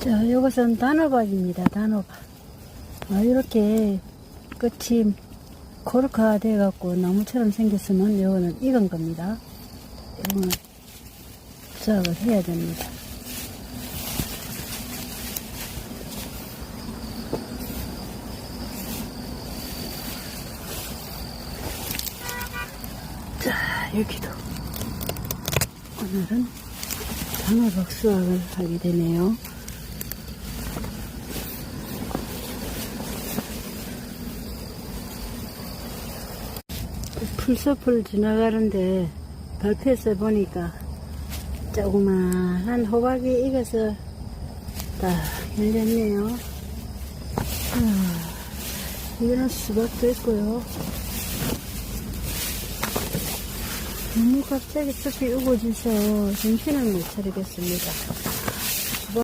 자, 이것은 단호박입니다. 단호박. 아, 이렇게 끝이 코르카 돼갖고 나무처럼 생겼으면 이거는 익은 겁니다. 이거는 수확을 해야 됩니다. 자, 여기도 오늘은 단호박 수확을 하게 되네요. 풀숲을 지나가는데 발표에서 보니까 조그만한 호박이 익어서 다 열렸네요. 아, 이거는 수박도 있고요. 너무 갑자기 숲이 우거져서 정신을 못 차리겠습니다.